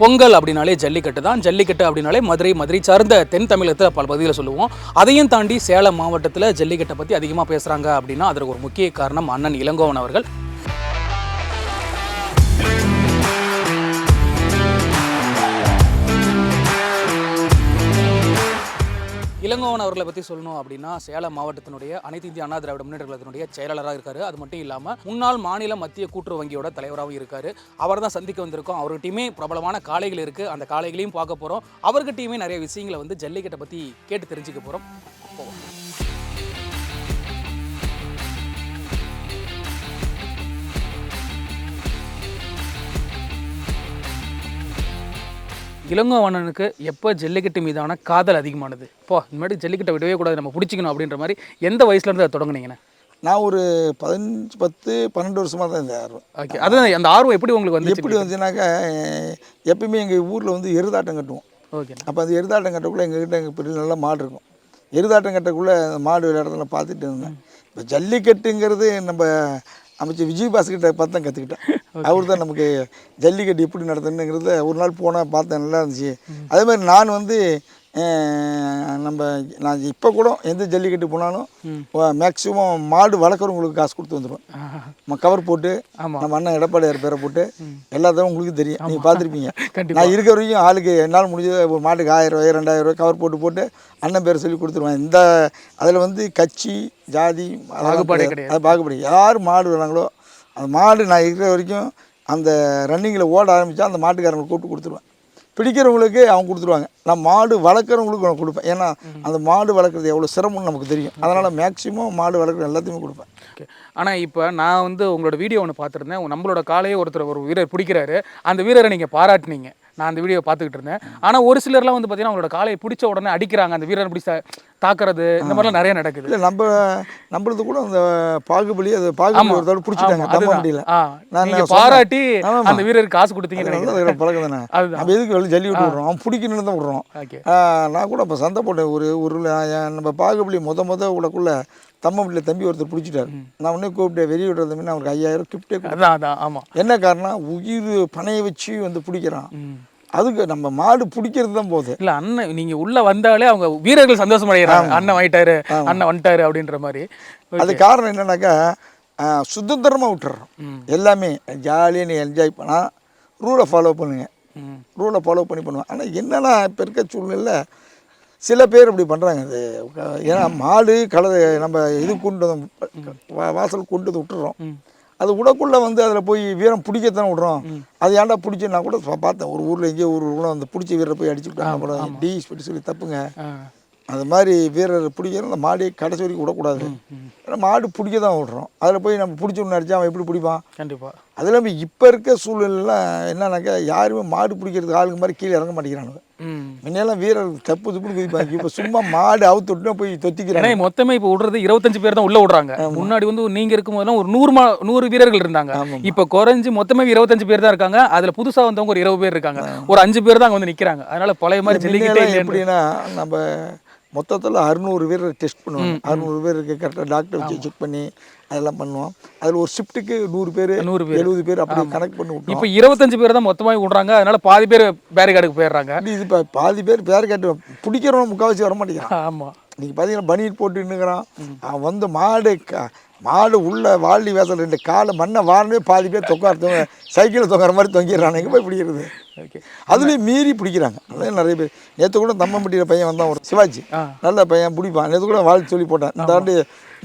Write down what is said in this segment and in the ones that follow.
பொங்கல் அப்படின்னாலே ஜல்லிக்கட்டு தான். ஜல்லிக்கட்டு அப்படின்னாலே மதுரை மதுரை சார்ந்த தென் தமிழகத்தில் பல பகுதியில் சொல்லுவோம். அதையும் தாண்டி சேலம் மாவட்டத்தில் ஜல்லிக்கட்டை பற்றி அதிகமாக பேசுகிறாங்க அப்படின்னா அதற்கு ஒரு முக்கிய காரணம் அண்ணன் இளங்கோவன் அவர்கள். இளங்கோவன் அவர்களை பற்றி சொல்லணும் அப்படின்னா சேலம் மாவட்டத்தினுடைய அனைத்து இந்திய அண்ணா திராவிட முன்னேற்ற கழகத்தினுடைய செயலாளராக இருக்காரு. அது மட்டும் இல்லாமல் முன்னாள் மாநில மத்திய கூட்டுறவு வங்கியோட தலைவராகவும் இருக்காரு. அவர் தான் சந்திக்க வந்திருக்கோம். அவர்கிட்டயுமே பிரபலமான காளைகள் இருக்குது அந்த காளைகளையும் பார்க்க போகிறோம் அவர்கிட்டயுமே நிறைய விஷயங்களை வந்து ஜல்லிக்கட்டை பற்றி கேட்டு தெரிஞ்சுக்க போகிறோம் போவோம். இளங்கோவண்ணனுக்கு எப்போ ஜல்லிக்கட்டு மீதான காதல் அதிகமானது? போ இந்த மாதிரி ஜல்லிக்கட்டை விடவே கூடாது நம்ம பிடிச்சிக்கணும் அப்படின்ற மாதிரி எந்த வயசுலேருந்து அதை தொடங்குனீங்கண்ணே நான் ஒரு பதினஞ்சு பத்து பன்னெண்டு வருஷமாக தான் இந்த ஆர்வம். ஓகே அதுதான் அந்த ஆர்வம் எப்படி உங்களுக்கு வந்து எப்படி வந்துச்சுனாக்கா எப்பயுமே எங்கள் ஊரில் வந்து எருதாட்டம் கட்டுவோம். ஓகே. அப்போ அது எருதாட்டம் கட்டக்குள்ளே எங்ககிட்ட எங்கள் பெரிய நல்ல மாடு இருக்கும். எருதாட்டம் கட்டக்குள்ளே அந்த மாடு விளையாடுறத பார்த்துட்டு இருந்தேன். இப்போ ஜல்லிக்கட்டுங்கிறது நம்ம அமைச்சர் விஜய் பாஸ்கிட்ட பார்த்து தான் கற்றுக்கிட்டேன் அவர் தான் நமக்கு ஜல்லிக்கட்டு எப்படி நடத்தணுங்கிறத ஒரு நாள் போனால் பார்த்தேன் நல்லா இருந்துச்சு. அதே மாதிரி நான் வந்து நம்ம நான் இப்போ கூட எந்த ஜல்லிக்கட்டு போனாலும் மேக்ஸிமம் மாடு வளர்க்குறவங்களுக்கு காசு கொடுத்து வந்துடுவேன் நம்ம கவர் போட்டு. நம்ம அண்ணன் எடப்பாடியார் பேரை போட்டு எல்லாத்தையும் உங்களுக்கு தெரியும். நீங்கள் பார்த்துருப்பீங்க. நான் இருக்கிற வரைக்கும் ஆளுக்கு என்னால் முடிஞ்சது ஒரு மாட்டுக்கு ஆயிரம் ரூபாய் ரெண்டாயிரம் ரூபாய் கவர் போட்டு போட்டு அண்ணன் பேரை சொல்லி கொடுத்துருவேன். இந்த அதில் வந்து கட்சி ஜாதி பாகுபாடே. அது பாகுபாடு. யார் மாடு வராங்களோ அந்த மாடு நான் இருக்கிற வரைக்கும் அந்த ரன்னிங்கில் ஓட ஆரம்பித்தா அந்த மாட்டுக்காரங்களுக்கு கூப்பிட்டு கொடுத்துருவேன். பிடிக்கிறவங்களுக்கு அவங்க கொடுத்துருவாங்க. நான் மாடு வளர்க்குறவங்களுக்கு நான் கொடுப்பேன். ஏன்னா அந்த மாடு வளர்க்குறது எவ்வளோ சிரமம்னு நமக்கு தெரியும். அதனால் மேக்ஸிமம் மாடு வளர்க்குற எல்லாத்தையுமே கொடுப்பேன். ஓகே. ஆனால் இப்போ நான் வந்து உங்களோட வீடியோ ஒன்று பார்த்துருந்தேன். நம்மளோட காலையே ஒருத்தர் ஒரு வீரர் பிடிக்கிறாரு. அந்த வீரரை நீங்கள் பாராட்டினீங்க. நான் அந்த வீடியோ பார்த்துக்கிட்டு இருந்தேன். ஆனால் ஒரு சிலர்லாம் வந்து பார்த்தீங்கன்னா அவங்களோட காலையை பிடிச்ச உடனே அடிக்கிறாங்க. அந்த வீரரை பிடிச்ச தாக்குறது இந்த மாதிரிலாம் நிறைய நடக்குது. இல்லை நம்ம நம்மளது கூட அந்த பாகுபலி அது பாகுபலி ஒரு தடவை பிடிச்சிட்டாங்க. அதுதான். முடியல நான்? பாராட்டி. அந்த வீரருக்கு காசு நல்ல பழக்கம் தானே. நம்ம எதுக்கு வெளில ஜல்லி விட்டு விட்றோம்? பிடிக்கணும்னு தான் விட்றோம். நான் கூட இப்போ சண்டை போட்டேன். ஒரு ஒரு நம்ம பாகுபலி முத முத விடக்குள்ள தம்மபுள்ளியில் தம்பி ஒருத்தர் பிடிச்சிட்டாரு. நான் உடனே கூப்பிட்டு வெளியே விடுற தம்பி அவருக்கு ஐயாயிரம் கிஃப்டே அதான் ஆமாம் என்ன காரணம் உயிர் பணைய வச்சு வந்து பிடிக்கிறான். அதுக்கு நம்ம மாடு பிடிக்கிறது தான் போகுது இல்ல அண்ணன் நீங்க உள்ள வந்தாலே அவங்க வீரர்கள் சந்தோஷம் அடைகிறாங்க அண்ணன் வாங்கிட்டாரு அண்ணன் வந்துட்டாரு அப்படின்ற மாதிரி. அது காரணம் என்னன்னாக்கா சுதந்திரமா விட்டுறோம் எல்லாமே ஜாலியாக நீ என்ஜாய் பண்ணா ரூலை ஃபாலோ பண்ணுங்க. ரூலை ஃபாலோ பண்ணி பண்ணுவேன் ஆனால் என்னன்னா இப்போ இருக்க சூழ்நிலை சில பேர் இப்படி பண்ணுறாங்க இது ஏன்னா மாடு கலதை நம்ம இது கொண்டு வாசல் கொண்டு வந்து விட்டுறோம். அது விடக்குள்ள வந்து அதில் போய் வீரம் பிடிக்கத்தானே விடுறோம். அது ஏன்டா பிடிச்சி நான் கூட பார்த்தேன். ஒரு ஊரில் எங்கேயோ ஒரு ஊரில் வந்து பிடிச்ச வீரரை போய் அடிச்சு விட்டாங்க. அப்புறம் டி சொல்லி சொல்லி தப்புங்க. அது மாதிரி வீரர் பிடிக்கிற அந்த மாடு கடைசி வரைக்கும் விடக்கூடாது. ஏன்னா மாடு பிடிக்க தான் விடுறோம். அதில் போய் நம்ம பிடிச்ச ஒன்று அடிச்சா அவன் எப்படி பிடிப்பான்? கண்டிப்பா. அது இல்லாமல் இப்போ இருக்க சூழ்நிலைலாம் என்னன்னாக்கா யாருமே மாடு பிடிக்கிறதுக்கு ஆளுங்க மாதிரி கீழே இறங்க மாட்டேங்கிறானுங்க. முன்னெல்லாம் வீரர் தப்பு துப்புன்னு குதிப்பாங்க இப்போ சும்மா மாடு அவுத்து விட்டுனா போய் தொத்திக்கிறாங்க. மொத்தமே இப்போ விடுறது இருபத்தஞ்சு பேர் தான் உள்ள விடுறாங்க. முன்னாடி வந்து நீங்க இருக்கும்போதெல்லாம் ஒரு நூறு மா நூறு வீரர்கள் இருந்தாங்க. இப்போ குறைஞ்சு மொத்தமே இருபத்தஞ்சு பேர் தான் இருக்காங்க. அதுல புதுசா வந்தவங்க ஒரு இருபது பேர் இருக்காங்க. ஒரு அஞ்சு பேர் தான் அங்க வந்து நிக்கிறாங்க. அதனால பழைய மாதிரி ஜல்லிக்கிட்டே எப்படின்னா நம்ம மொத்தத்தில் அறுநூறு பேர் டெஸ்ட் பண்ணுவோம் அறுநூறு பேருக்கு கரெக்டாக டாக்டர் வச்சு செக் பண்ணி அதெல்லாம் பண்ணுவோம். அதில் ஒரு ஷிஃப்ட்டுக்கு நூறு பேர் நூறு பேர். எழுபது பேர் அப்படி கனெக்ட் பண்ணி விட்டோம் இப்போ இருபத்தஞ்சு பேர் தான் மொத்தமாக விடுறாங்க அதனால பாதி பேர் பேரிகார்டுக்கு போயிடுறாங்க. இது இப்போ பாதி பேர் பேர் கேட்டு பிடிக்கிறவன் முக்கால்வாசி வர மாட்டேங்கிறான். ஆமா. நீங்கள் பார்த்தீங்கன்னா பனியன் போட்டு நின்றுக்கிறான் அவன் வந்து மாடு மாடு உள்ள வாள்ளி வேசல் ரெண்டு காலை மண்ணை வாரனே பாதி பேர் தொக்காரத்தவங்க சைக்கிளில் தொங்குற மாதிரி தொங்கிடுறான். எங்கே போய் பிடிக்கிறது? ஓகே அதுலேயும் மீறி பிடிக்கிறாங்க. அதான் நிறைய பேர். நேற்று கூட தம்மம்பட்டியில் பையன் வந்தான். ஒரு சிவாஜி. நல்ல பையன் பிடிப்பான். நேற்று கூட வாழ்த்து சொல்லி போட்டான். இந்த ஆண்டு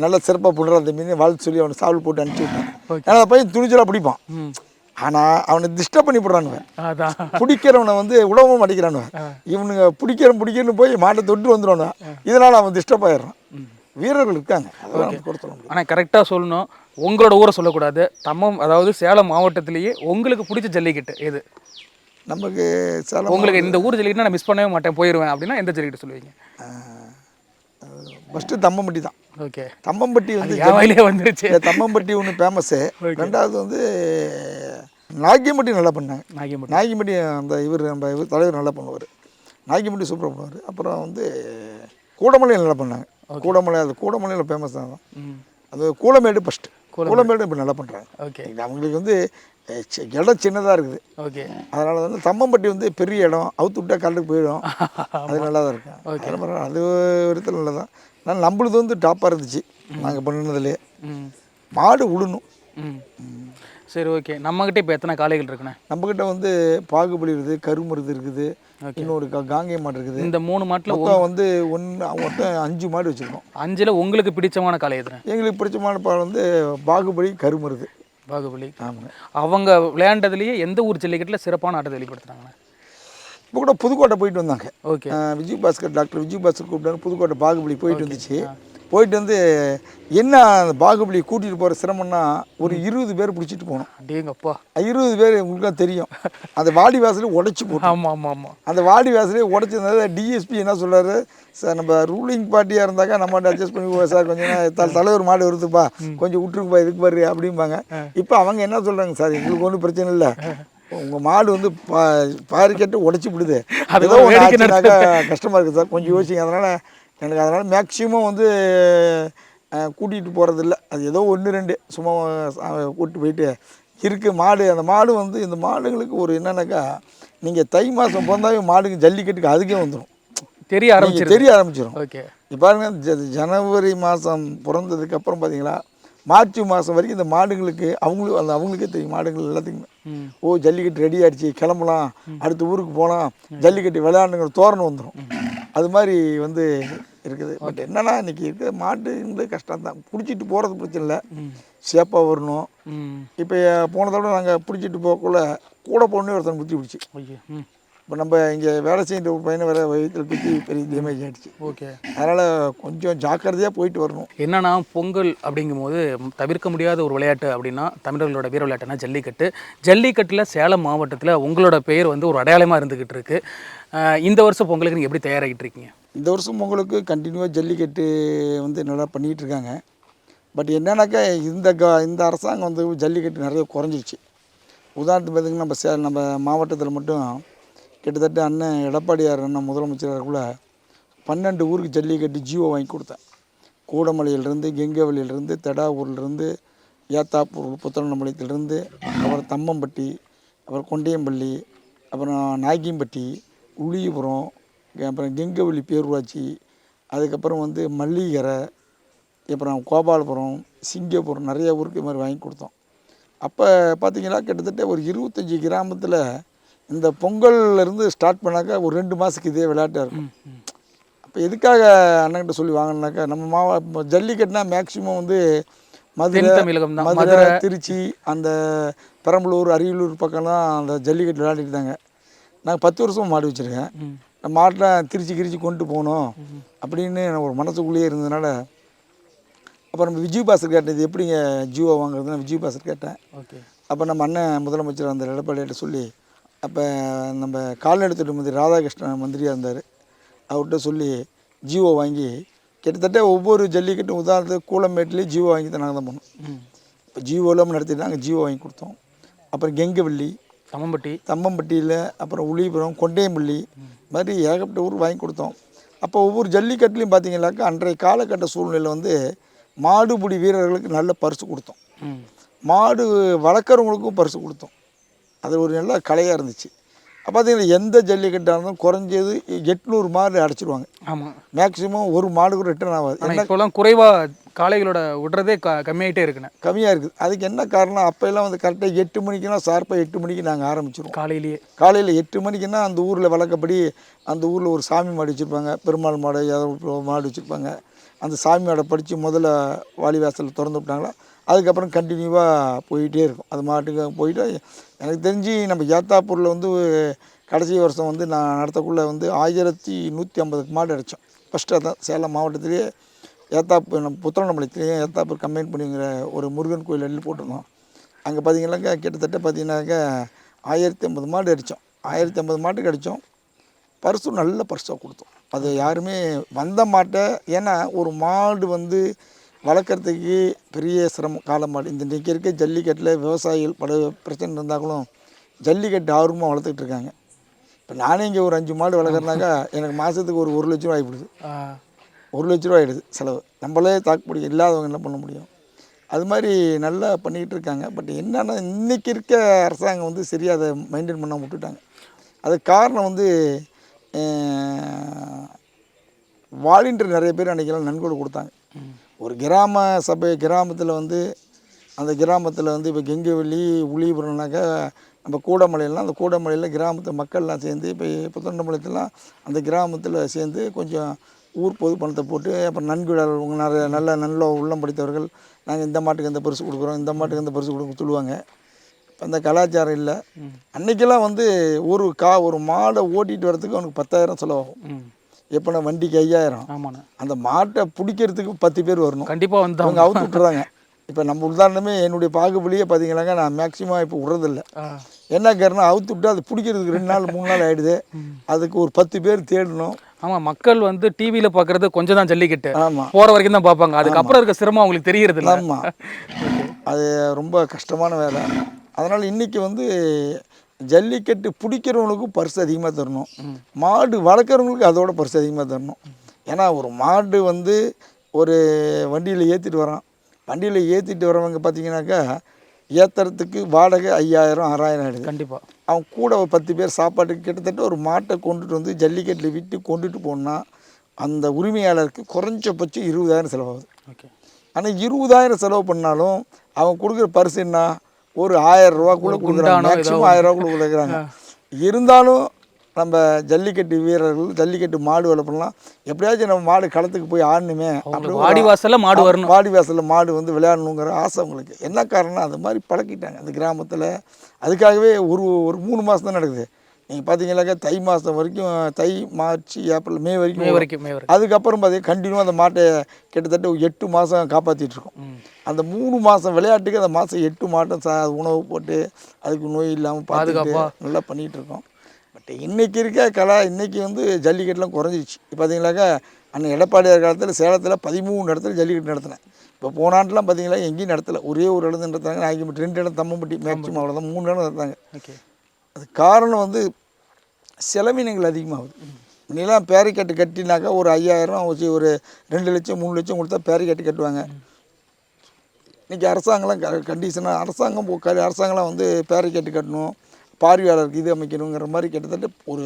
நல்ல சிறப்பாக பண்ணுறான் அந்த மீன் வாழ்த்து சொல்லி அவனை சாவல் போட்டு அனுப்பிச்சி விட்டான். ஏன்னா அந்த பையன் துணிச்சலாக பிடிப்பான். ஆனால் அவனை டிஸ்டர்ப் பண்ணி போடுறானுங்க. பிடிக்கிறவனை வந்து விடவும் மாட்டேங்கிறானுங்க இவனுங்க பிடிக்கிறவன் பிடிக்கிறன்னு போய் மாட்டை தொட்டு வந்துடுவானு இதனால் அவன் டிஸ்டர்ப் ஆயிடுறான். வீரர்கள் இருக்காங்க. ஆனால் கரெக்டாக சொல்லணும். உங்களோட ஊரை சொல்லக்கூடாது. தம்மம் அதாவது சேலம் மாவட்டத்திலேயே உங்களுக்கு பிடிச்ச ஜல்லிக்கட்டு எது? நமக்கு சேலம் உங்களுக்கு இந்த ஊர் ஜல்லிக்கட்டு நான் மிஸ் பண்ணவே மாட்டேன். போயிடுவேன் அப்படின்னா எந்த ஜல்லிக்கட்டு சொல்லுவீங்க? ஃபஸ்ட்டு தம்மம்பட்டி தான். ஓகே தம்மம்பட்டி வந்து என் வயலே வந்துருச்சு. தம்மம்பட்டி ஒன்று ஃபேமஸ்ஸு ரெண்டாவது வந்து நாகியம்பட்டி நல்லா பண்ணாங்க. நாகியம்பட்டி. நாகியம்பட்டி அந்த இவர் நம்ம இவர் தலைவர் நல்லா பண்ணுவார். நாகியம்பட்டி சூப்பராக பண்ணுவார். அப்புறம் வந்து கூடமலையில் நல்லா பண்ணாங்க. கூடமலை அது கூடமலையில் ஃபேமஸ் தான். அது கூலமேடு ஃபஸ்ட்டு கூலமேடு இப்போ நல்லா பண்ணுறாங்க ஓகே அவங்களுக்கு வந்து இடம் சின்னதாக இருக்குது. ஓகே அதனால வந்து தம்மம்பட்டி வந்து பெரிய இடம். அவுத்து விட்டா கரண்ட்டுக்கு போயிடும். அது நல்லா தான் இருக்கும். அது ஒரு விதத்தில் நல்லா தான் ஆனால் நம்மளுது வந்து டாப்பாக இருந்துச்சு. நாங்கள் பண்ணினதுலேயே. மாடு உழணும் ம். சரி ஓகே. நம்மக்கிட்ட இப்போ எத்தனை காளைகள் இருக்குண்ணே? நம்மக்கிட்ட வந்து பாகுபலி இருக்குது கருமருது இருக்குது இன்னொரு கா- காங்கேய மாடு இருக்குது. இந்த மூணு மாட்டில் மொத்தம் வந்து ஒன்று மொத்தம் அஞ்சு மாடு வச்சுருக்கோம். அஞ்சில் உங்களுக்கு பிடிச்சமான காளை எதுண்ணே? எங்களுக்கு பிடிச்சமான பால் வந்து பாகுபலி கருமருது. பாகுபலி. ஆமாங்க. அவங்க விளையாண்டதுலேயே எந்த ஊர் ஜல்லிக்கட்டில் சிறப்பான ஆட்டத்தை வெளிப்படுத்துறாங்கண்ணே? இப்போ கூட புதுக்கோட்டை போயிட்டு வந்தாங்க. ஓகே. விஜய் பாஸ்கர் டாக்டர் விஜய் பாஸ்கர் கூப்பிட்டாரு புதுக்கோட்டை பாகுபலி போயிட்டு வந்துச்சு. போயிட்டு வந்து என்ன அந்த பாகுபலி கூட்டிகிட்டு போகிற சிரமம்னா ஒரு இருபது பேர் பிடிச்சிட்டு போனோம் அடேங்கப்பா. இருபது பேர் உங்களுக்கு தெரியும். அந்த வாடி வாசலே உடச்சி போட்டோம் ஆமாம் ஆமாம் ஆமாம் அந்த வாடி வாசலே உடச்சிருந்தது டிஎஸ்பி என்ன சொல்றாரு? சார் நம்ம ரூலிங் பார்ட்டியாக இருந்தாக்கா நம்ம அட்ஜஸ்ட் பண்ணி சார். கொஞ்சம் தலைவர் மாடு வருதுப்பா. கொஞ்சம் விட்டுருக்குப்பா இதுக்கு பாரு அப்படிம்பாங்க. இப்போ அவங்க என்ன சொல்கிறாங்க சார்? எங்களுக்கு ஒன்றும் பிரச்சனை இல்லை. உங்கள் மாடு வந்து பா பாரு கேட்டு உடச்சி விடுது. அது ஏதோ ஒரு ஒன்று வேடிக்கை ஆச்சுனாக்கா கஷ்டமாக இருக்குது சார். கொஞ்சம் யோசிங்க. அதனால் எனக்கு அதனால் மேக்ஸிமம் வந்து கூட்டிகிட்டு போகிறதில்ல அது ஏதோ ஒன்று ரெண்டு. சும்மா கூப்பிட்டு போயிட்டு இருக்குது மாடு. அந்த மாடு வந்து இந்த மாடுங்களுக்கு ஒரு என்னன்னாக்கா நீங்கள் தை மாதம் பிறந்தாவே மாடுக்கு ஜல்லிக்கட்டுக்கு அதுக்கே வந்துடும் தெரிய ஆரம்பிச்சிருக்கு தெரிய ஆரம்பிச்சிடும் ஓகே. இப்போ பாருங்க ஜ- ஜனவரி மாதம் பிறந்ததுக்கு அப்புறம் பார்த்தீங்களா மார்ச் மாதம் வரைக்கும் இந்த மாடுங்களுக்கு அவங்களுக்கு அந்த அவங்களுக்கே தெரியும் மாடுகள் எல்லாத்துக்குமே. ஓ ஜல்லிக்கட்டு ரெடி ஆயிடுச்சு கிளம்பலாம் அடுத்த ஊருக்கு போகலாம் ஜல்லிக்கட்டு விளையாடுங்கிற தோரணம் வந்துடும் அது மாதிரி வந்து இருக்குது. பட் என்னன்னா இன்னைக்கு இருக்கிற மாட்டுங்கிறது கஷ்டம் தான். பிடிச்சிட்டு போகிறது பிரச்சனை இல்லை. சேஃபாக வரணும். இப்போ போன தடவை நாங்கள் பிடிச்சிட்டு போகக்குள்ள கூட போகணுன்னே ஒருத்தன் குத்தி பிடிச்சி. இப்போ நம்ம இங்கே வேலை செய்கிற ஒரு பையனை வேற வயிற்றில் குத்தி பெரிய டேமேஜ் ஆகிடுச்சு ஓகே. அதனால் கொஞ்சம் ஜாக்கிரதையாக போயிட்டு வரணும். என்னன்னா பொங்கல் அப்படிங்கும்போது தவிர்க்க முடியாத ஒரு விளையாட்டு அப்படின்னா தமிழர்களோட வீர விளையாட்டுனா ஜல்லிக்கட்டு. ஜல்லிக்கட்டில் சேலம் மாவட்டத்தில் உங்களோட பெயர் வந்து ஒரு அடையாளமாக இருந்துக்கிட்டு இருக்கு. அஹ் இந்த வருஷம் பொங்கலுக்கு நீங்கள் எப்படி தயாராகிட்டு இருக்கீங்க? இந்த வருஷம் உங்களுக்கு கண்டினியூவாக ஜல்லிக்கட்டு வந்து நல்லா பண்ணிகிட்டு இருக்காங்க. பட் என்னன்னாக்கா இந்த க இந்த அரசாங்கம் வந்து ஜல்லிக்கட்டு நிறைய குறைஞ்சிருச்சு. உதாரணத்துக்கு பார்த்திங்கன்னா நம்ம சே நம்ம மாவட்டத்தில் மட்டும் கிட்டத்தட்ட அண்ணன் எடப்பாடியார் அண்ணன் முதலமைச்சருக்குள்ள பன்னெண்டு ஊருக்கு ஜல்லிக்கட்டு ஜியோ வாங்கி கொடுத்தேன். கூடமலையிலிருந்து கெங்கவெளியிலிருந்து தெடாவூர்லேருந்து ஏத்தாப்பூர் புத்தனம்பாளையத்திலிருந்து அப்புறம் தம்மம்பட்டி அப்புறம் கொண்டையம்பள்ளி அப்புறம் நாய்க்கிம்பட்டி உளியபுரம் அப்புறம் கெங்கவெளி பேரூராட்சி அதுக்கப்புறம் வந்து மல்லிகரை அப்புறம் கோபாலபுரம் சிங்கப்பூர் நிறைய ஊருக்கு இது மாதிரி வாங்கி கொடுத்தோம். அப்போ பார்த்தீங்கன்னா கிட்டத்தட்ட ஒரு இருபத்தஞ்சி கிராமத்தில் இந்த பொங்கல்ல இருந்து ஸ்டார்ட் பண்ணாக்கா ஒரு ரெண்டு மாதத்துக்கு இதே விளையாட்டாக இருக்கும். அப்போ எதுக்காக அண்ணன்கிட்ட சொல்லி வாங்கினாக்கா நம்ம மாவ ஜல்லிக்கட்டுனா மேக்ஸிமம் வந்து மதுரை தமிழகம் மதுரை திருச்சி அந்த பெரம்பலூர் அரியலூர் பக்கம்லாம் அந்த ஜல்லிக்கட்டு விளையாடிட்டு இருந்தாங்க. நாங்கள் பத்து வருஷம் மாடு வச்சுருக்கேன். ம். நான் மாட்டெலாம் திருச்சி கிரிச்சி கொண்டு போகணும் அப்படின்னு ஒரு மனசுக்குள்ளேயே இருந்ததுனால அப்புறம் விஜய் பாஸ்கர் கேட்டேன் இது எப்படிங்க ஜியோ வாங்குறதுன்னு விஜய் பாஸ்கர் கேட்டேன். ஓகே. அப்போ நம்ம அண்ணன் முதலமைச்சர் அந்த எடப்பாடியிட்ட சொல்லி அப்போ நம்ம கால்நடைத்துறை மந்திரி ராதாகிருஷ்ணன் மந்திரியாக இருந்தார். அவர்கிட்ட சொல்லி ஜியோ வாங்கி கிட்டத்தட்ட ஒவ்வொரு ஜல்லிக்கட்டும் உதாரணத்துக்கு கூலமேட்லேயும் ஜியோ வாங்கி தான் நாங்கள் தான் பண்ணோம் இப்போ ஜியோ இல்லாமல் நடத்திட்டு நாங்கள் ஜியோ வாங்கி கொடுத்தோம். அப்புறம் கெங்கவள்ளி தம்மம்பட்டி. தம்மம்பட்டியில் அப்புறம் உளிபுரம் கொண்டையம்பள்ளி மாதிரி ஏகப்பட்ட ஊர் வாங்கி கொடுத்தோம். அப்போ ஒவ்வொரு ஜல்லிக்கட்டுலையும் பார்த்தீங்கன்னாக்கா அன்றைய காலகட்ட சூழ்நிலையில் வந்து மாடுபிடி வீரர்களுக்கு நல்ல பரிசு கொடுத்தோம். மாடு வளர்க்குறவங்களுக்கும் பரிசு கொடுத்தோம். அது ஒரு நல்ல கலையாக இருந்துச்சு. அப்போ பார்த்தீங்கன்னா எந்த ஜல்லிக்கட்டாக இருந்தாலும் குறைஞ்சது எட்நூறு மாடு அடைச்சிருவாங்க. ஆமாம் மேக்ஸிமம் ஒரு மாடு கூட ரிட்டர்ன் ஆகாது. ஆனால் இப்போலாம் குறைவாக காளைகளோட விடுறதே க கம்மியாயிட்டே இருக்குண்ணே. கம்மியாக இருக்குது. அதுக்கு என்ன காரணம்? அப்போல்லாம் வந்து கரெக்டாக எட்டு மணிக்குனா ஷார்ப்பாக எட்டு மணிக்கு நாங்கள் ஆரம்பிச்சிருவோம். காலையிலேயே. காலையில் எட்டு மணிக்குன்னா அந்த ஊரில் வழக்கப்படி அந்த ஊரில் ஒரு சாமி மாடு வச்சுருப்பாங்க. பெருமாள் மாடு ஏதோ மாடு வச்சுருப்பாங்க. அந்த சாமி மாடை படித்து முதல்ல வாலிவாசல் திறந்து விட்டாங்களா? அதுக்கப்புறம் கண்டினியூவாக போயிட்டே இருக்கும். அது மாட்டுக்கு போயிட்டு எனக்கு தெரிஞ்சு நம்ம ஏத்தாப்பூரில் வந்து கடைசி வருஷம் வந்து நான் நடத்தக்குள்ளே வந்து ஆயிரத்தி நூற்றி ஐம்பதுக்கு மாடு அடித்தோம் ஃபஸ்ட்டு அதான் சேலம் மாவட்டத்திலேயே ஏத்தாப்பு நம்ம புத்தனம்பாளையத்துலேயும் ஏத்தாப்பூர் கம்பைன் பண்ணிங்கிற ஒரு முருகன் கோயில் அள்ளி போட்டிருந்தோம். அங்கே பார்த்தீங்கன்னாக்கா கிட்டத்தட்ட பார்த்தீங்கன்னாக்கா ஆயிரத்தி ஐம்பது மாடு அடித்தோம் ஆயிரத்தி ஐம்பது மாட்டுக்கு அடித்தோம் பரிசு நல்ல பரிசாக கொடுத்தோம். அது யாருமே வந்த மாட்டை ஏன்னா ஒரு மாடு வந்து வளர்க்குறதுக்கு பெரிய சிரமம் மாடு இந்த இன்றைக்கி இருக்க ஜல்லிக்கட்டில் விவசாயிகள் பல பிரச்சனை இருந்தாங்களும் ஜல்லிக்கட்டு ஆர்வமாக வளர்த்துக்கிட்டு இருக்காங்க. இப்போ நானே இங்கே ஒரு அஞ்சு மாடு வளர்க்குறனாக்கா எனக்கு மாதத்துக்கு ஒரு ஒரு லட்ச ரூபா ஆகிடுது ஒரு லட்ச ரூபா ஆகிடுது செலவு. நம்மளே தாக்கு முடியும் இல்லாதவங்க என்ன பண்ண முடியும்? அது மாதிரி நல்லா பண்ணிக்கிட்டு இருக்காங்க. பட் என்னன்னா இன்னைக்கு இருக்க அரசாங்கம் வந்து சரியாக அதை மெயின்டைன் பண்ண விட்டுட்டாங்க. அதுக்கு காரணம் வந்து வாலிண்டர் நிறைய பேர் அன்றைக்கெல்லாம் நன்கொடை கொடுத்தாங்க. ஒரு கிராம சபை கிராமத்தில் வந்து அந்த கிராமத்தில் வந்து இப்போ கெங்கவெளி உளிபுரம்னாக்கா நம்ம கூடமலையெல்லாம் அந்த கூடமலையில் கிராமத்து மக்கள்லாம் சேர்ந்து இப்போ இப்போ அந்த கிராமத்தில் சேர்ந்து கொஞ்சம் ஊர் பொது பணத்தை போட்டு அப்புறம் நன்கொடையாளர் நிறைய நல்ல நல்ல உள்ளம் படித்தவர்கள் நாங்கள் இந்த மாட்டுக்கு இந்த பரிசு கொடுக்குறோம் இந்த மாட்டுக்கு இந்த பரிசு கொடுக்க சொல்லுவாங்க. இப்போ அந்த கலாச்சாரம் இல்லை. அன்னைக்கெல்லாம் வந்து ஒரு கா ஒரு மாடை ஓட்டிகிட்டு வரதுக்கு அவனுக்கு பத்தாயிரம் செலவாகும். எப்போனா வண்டிக்கு ஐயாயிரம் ஆமாண்ணே. அந்த மாட்டை பிடிக்கிறதுக்கு பத்து பேர் வரணும். கண்டிப்பாக வந்து அவங்க அவுத்து விட்டுறாங்க. இப்போ நம்ம உதாரணமே என்னுடைய பாகுபலியே பார்த்தீங்கன்னாக்கா நான் மேக்ஸிமம் இப்போ விட்றதில்ல. என்ன காரணம் அவுத்து விட்டு அது பிடிக்கிறதுக்கு ரெண்டு நாள் மூணு நாள் ஆயிடுது. அதுக்கு ஒரு பத்து பேர் தேடணும். ஆமாம் மக்கள் வந்து டிவியில் பார்க்குறது கொஞ்சம் தான் ஜல்லிக்கட்டு. ஆமாம் போகிற வரைக்கும் தான் பார்ப்பாங்க அதுக்கப்புறம் இருக்க சிரமம் அவங்களுக்கு தெரியறது ஆமாம் அது ரொம்ப கஷ்டமான வேலை. அதனால் இன்றைக்கி வந்து ஜல்லிக்கட்டு பிடிக்கிறவங்களுக்கும் பரிசு அதிகமாக தரணும். மாடு வளர்க்குறவங்களுக்கு அதோட பரிசு அதிகமாக தரணும். ஏன்னா ஒரு மாடு வந்து ஒரு வண்டியில் ஏற்றிட்டு வரான். வண்டியில் ஏற்றிட்டு வரவங்க பார்த்தீங்கன்னாக்கா ஏற்றுறதுக்கு வாடகை ஐயாயிரம் ஆறாயிரம் ஆயிடுது. கண்டிப்பாக அவன் கூட ஒரு பத்து பேர் சாப்பாட்டுக்கு கிட்டத்தட்ட ஒரு மாட்டை கொண்டுட்டு வந்து ஜல்லிக்கட்டில் விட்டு கொண்டுட்டு போனால் அந்த உரிமையாளருக்கு குறைஞ்சபட்சம் இருபதாயிரம் செலவாகுது. ஓகே. ஆனால் இருபதாயிரம் செலவு பண்ணாலும் அவன் கொடுக்குற பரிசு என்ன? ஒரு ஆயிரம் ரூபாக்குள்ளே கொடுக்குறாங்க. மேக்ஸிமம் ஆயிரம் ரூபாக்குள்ளே கொடுக்குறாங்க. இருந்தாலும் நம்ம ஜல்லிக்கட்டு வீரர்கள் ஜல்லிக்கட்டு மாடு வளர்ப்பலாம் எப்படியாச்சும் நம்ம மாடு களத்துக்கு போய் ஆடணுமே. அப்படி வாடி வாசல்ல மாடு வரணும். வாடி வாசலில் மாடு வந்து விளையாடணுங்கிற ஆசை அவங்களுக்கு. என்ன காரணம் அது மாதிரி பழக்கிட்டாங்க. அந்த கிராமத்தில் அதுக்காகவே ஒரு ஒரு மூணு மாதம் தான் நடக்குது. நீங்கள் பார்த்தீங்கன்னாக்கா தை மாதம் வரைக்கும் தை மார்ச் ஏப்ரல் மே வரைக்கும் மே. வரைக்கும் மே வரைக்கும். அதுக்கப்புறம் பார்த்தீங்கன்னா கண்டினியூ அந்த மாட்டை கிட்டத்தட்ட எட்டு மாதம் காப்பாற்றிட்டு இருக்கோம். ம். அந்த மூணு மாதம் விளையாட்டுக்கு அந்த மாதம் எட்டு மாதம் சா உணவு போட்டு அதுக்கு நோய் இல்லாமல் பார்த்துக்கிட்டு பாதுகாப்பா. நல்லா பண்ணிகிட்டு இருக்கோம். பட் இன்னைக்கு இருக்க கலா இன்னைக்கு வந்து ஜல்லிக்கட்டுலாம் குறைஞ்சிருச்சு. இப்போ பார்த்தீங்கன்னாக்கா அன்னை எடப்பாடியார் காலத்தில் சேலத்தில் பதிமூணு இடத்துல ஜல்லிக்கட்டு நடத்தினேன். இப்போ போன ஆண்டுலாம் பார்த்தீங்களா எங்கேயும் நடத்தல. ஒரே ஒரு இடம் நடத்தாங்க நாய்க்கும்பட்டி ரெண்டு இடம் தம்மம்பட்டி மேக்ஸிமம் அவ்வளோதான் மூணு இடம் நடத்தாங்க ஓகே. அது காரணம் வந்து செலவினங்கள் அதிகமாகுது. முன்னெல்லாம் பேரிக்கட்டு கட்டினாக்கா ஒரு ஐயாயிரம் வச்சு ஒரு ரெண்டு லட்சம் மூணு லட்சம் கொடுத்தா பேரிக்கட்டு கட்டுவாங்க. இன்றைக்கி அரசாங்கம்லாம் க கண்டிஷனாக அரசாங்கம் அரசாங்கம்லாம் வந்து பேரிக்கட்டு கட்டணும் பார்வையாளருக்கு இது அமைக்கணுங்கிற மாதிரி கிட்டத்தட்ட ஒரு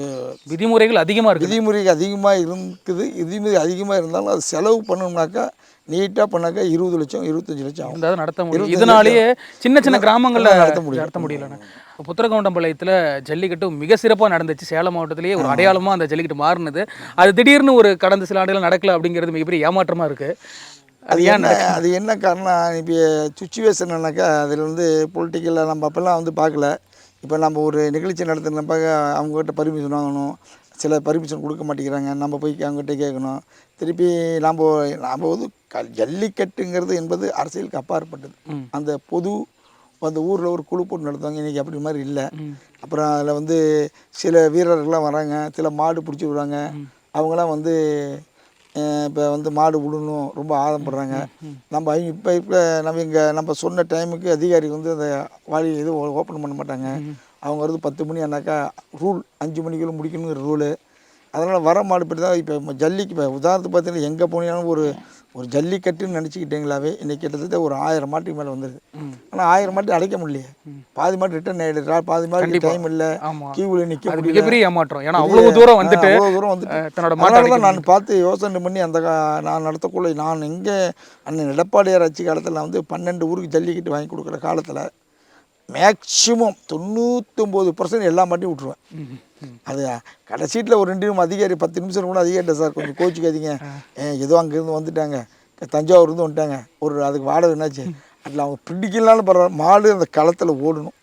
விதிமுறைகள் அதிகமாக இருக்குது. விதிமுறை அதிகமாக இருக்குது. விதிமுறை அதிகமாக இருந்தாலும் அது செலவு பண்ணோம்னாக்கா நீட்டாக பண்ணாக்கா இருபது லட்சம் இருபத்தஞ்சி லட்சம் ஆகும். நடத்த முடியும். இதனாலேயே சின்ன சின்ன கிராமங்களில் நடத்த முடியும். நடத்த முடியலண்ணே. புத்திரகவுண்டம்பாளையத்தில் ஜல்லிக்கட்டு மிக சிறப்பாக நடந்துச்சு. சேலம் மாவட்டத்திலேயே ஒரு அடையாளமாக அந்த ஜல்லிக்கட்டு மாறினது. அது திடீர்னு ஒரு கடந்த சில ஆண்டுகள் நடக்கல அப்படிங்கிறது மிகப்பெரிய ஏமாற்றமாக இருக்குது அது என்ன அது என்ன காரணம் இப்போ சுச்சுவேஷன்னாக்கா அதில் வந்து பொலிட்டிக்கலில் நம்ம அப்போல்லாம் வந்து பார்க்கல. இப்போ நம்ம ஒரு நிகழ்ச்சி நடத்துனப்ப அவங்ககிட்ட பர்மிஷன் வாங்கணும். சில பர்மிஷன் கொடுக்க மாட்டேங்கிறாங்க. நம்ம போய் அவங்ககிட்ட கேட்கணும். திருப்பி நாம் நாம் வந்து க ஜல்லிக்கட்டுங்கிறது என்பது அரசியலுக்கு அப்பாற்பட்டது. அந்த பொது அந்த ஊரில் ஒரு குழு போட்டு நடத்துவாங்க. இன்றைக்கி அப்படி மாதிரி இல்லை. அப்புறம் அதில் வந்து சில வீரர்கள்லாம் வராங்க. சில மாடு பிடிச்சி விடுறாங்க. அவங்களாம் வந்து இப்போ வந்து மாடு விடணும். ரொம்ப ஆதப்படுறாங்க நம்ம அவங்க இப்போ இப்போ நம்ம இங்கே நம்ம சொன்ன டைமுக்கு அதிகாரி வந்து அந்த வாலி இது ஓப்பன் பண்ண மாட்டாங்க. அவங்க வந்து பத்து மணி ஆனாக்கா ரூல் அஞ்சு மணிக்குள்ள முடிக்கணுங்கிற ரூலு. அதனால் வர மாடு பற்றி தான் இப்போ ஜல்லிக்கு இப்போ உதாரணத்துக்கு பார்த்தீங்கன்னா எங்கே போனீங்கன்னாலும் ஒரு ஒரு ஜல்லிக்கட்டுன்னு நினச்சிக்கிட்டீங்களாவே இன்னைக்கு கிட்டத்தட்ட ஒரு ஆயிரம் மாட்டுக்கு மேலே வந்துடுது ஆனால் ஆயிரம் மாட்டு அடைக்க முடியலையே. பாதி மாட்டு ரிட்டர்ன் ஆகிடுறா பாதி மாட்டு டைம் இல்லை. கியூவில் நிற்க முடியல. மிகப்பெரிய ஏமாற்றம். ஏன்னா அவ்வளவு தூரம் வந்துட்டு அவ்வளோ தூரம் வந்துட்டு. தான் நான் பார்த்து யோசனை பண்ணி அந்த நான் நடத்தக்குள்ள நான் எங்கே அண்ணன் எடப்பாடியார் ஆட்சி காலத்தில் நான் வந்து பன்னெண்டு ஊருக்கு ஜல்லிக்கட்டு வாங்கி கொடுக்குற காலத்தில் மேக்சிமம் தொண்ணூத்தொம்பது பர்சன்ட் எல்லா மாட்டையும் விட்ருவேன். அது கடைசீட்டில் ஒரு ரெண்டு நிமிஷம் அதிகாரி பத்து நிமிஷம் கூட அதிகாரிட்ட சார் கொஞ்சம் கோச்சிக்காதீங்க ஏதோ அங்கேருந்து வந்துட்டாங்க. தஞ்சாவூர் இருந்து வந்துட்டாங்க. ஒரு அதுக்கு வாடகை என்னாச்சு? அதில் அவங்க பிடிக்கலனாலும் பரவாயில்ல. மாடு அந்த களத்தில் ஓடணும்.